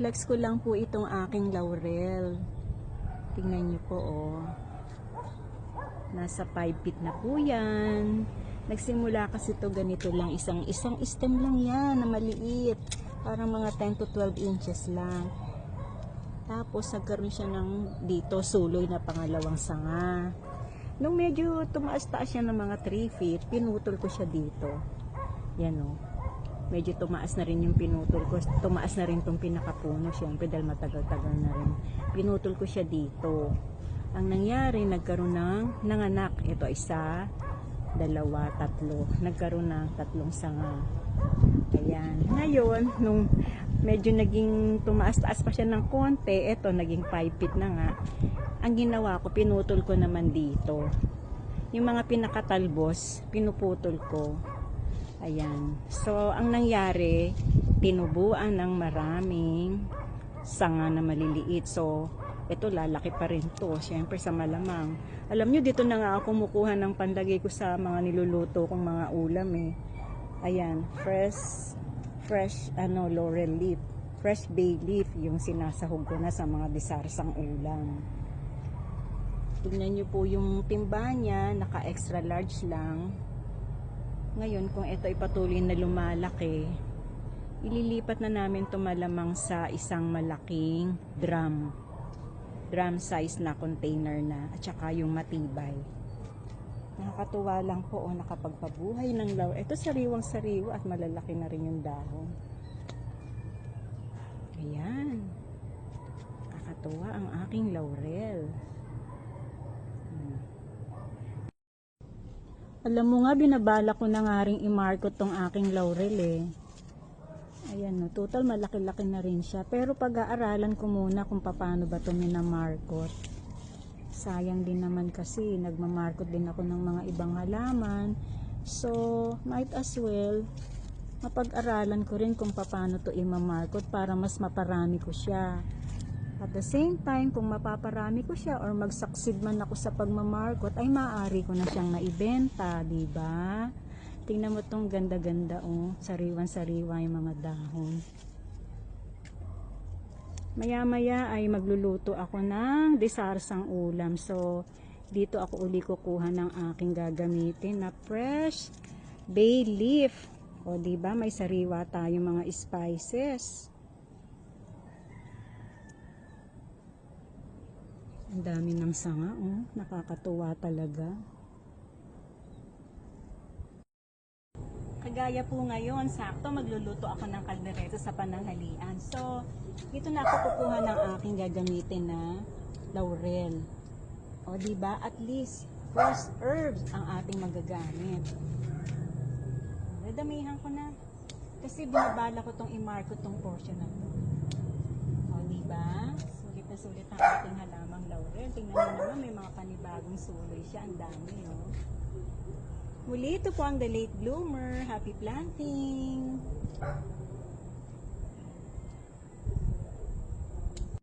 Flex ko lang po itong aking laurel. Tingnan niyo po, oh. Nasa 5 feet na po yan. Nagsimula kasi to ganito lang. Isang, isang stem lang yan na maliit. Parang mga 10 to 12 inches lang. Tapos nagkaroon siya ng dito suloy na pangalawang sanga. Nung medyo tumaas-taas siya ng mga 3 feet, pinutol ko siya dito. Yan o. Medyo tumaas na rin yung pinutol ko. Tumaas na rin tong pinakapuno. Siyempre dahil matagal-tagal na rin. Pinutol ko siya dito. Ang nangyari, nagkaroon ng nanganak. Ito isa, dalawa, tatlo. Nagkaroon ng tatlong sanga. Ayan. Ngayon, nung medyo naging tumaas-taas pa siya ng konti, eto, naging 5 feet na nga. Ang ginawa ko, pinutol ko naman dito. Yung mga pinakatalbos, pinuputol ko. Ayan. So, ang nangyari, tinubuan ng maraming sanga na maliliit. So, ito lalaki pa rin to. Siyempre sa malamang. Alam nyo, dito na nga ako kumukuha ng pandagay ko sa mga niluluto kong mga ulam eh. Ayan, fresh, fresh, ano, laurel leaf. Fresh bay leaf, yung sinasahog ko na sa mga disarsang ulam. Tingnan nyo po yung timba niya, naka extra large lang. Ngayon, kung ito ay patuloy na lumalaki, ililipat na namin ito malamang sa isang malaking drum. Drum size na container na, at saka yung matibay. Nakakatuwa lang po, oh, nakapagpabuhay ng law. Ito sariwang sariwa at malalaki na rin yung dahon. Ayan. Nakakatuwa ang aking laurel. Alam mo nga, binabala ko na nga rin i-market tong aking laurel eh. Ayan no, total malaki-laki na rin siya. Pero pag-aaralan ko muna kung paano ba ito minamarkot. Sayang din naman kasi, nagmamarkot din ako ng mga ibang halaman. So, might as well, mapag-aralan ko rin kung paano to imamarkot para mas maparami ko siya. At the same time, kung mapaparami ko siya or mag-succeed man ako sa pagmamarkot, ay maaari ko na siyang naibenta, di ba? Tingnan mo tong ganda-ganda oh, sariwan-sariwa yung mga dahon. Maya-maya ay magluluto ako ng disarsang ulam. So, dito ako uli kukuha ng aking gagamitin na fresh bay leaf. O, di ba may sariwa tayong mga spices. Ang dami ng sanga, oh. Nakakatuwa talaga. Kagaya po ngayon, sakto magluluto ako ng kaldereta sa pananghalian. So, dito na ako kukuha ng aking gagamitin na laurel. O, di ba? At least, fresh herbs ang ating magagamit. Nadamihan ko na. Kasi binabala ko tong i-mark ko tong portion na to. O, di ba? Sulit na sulit ang ating halamang laurel. Tingnan mo naman, may mga panibagong suloy siya. Ang dami, oh. Muli, ito po ang The Late Bloomer. Happy planting!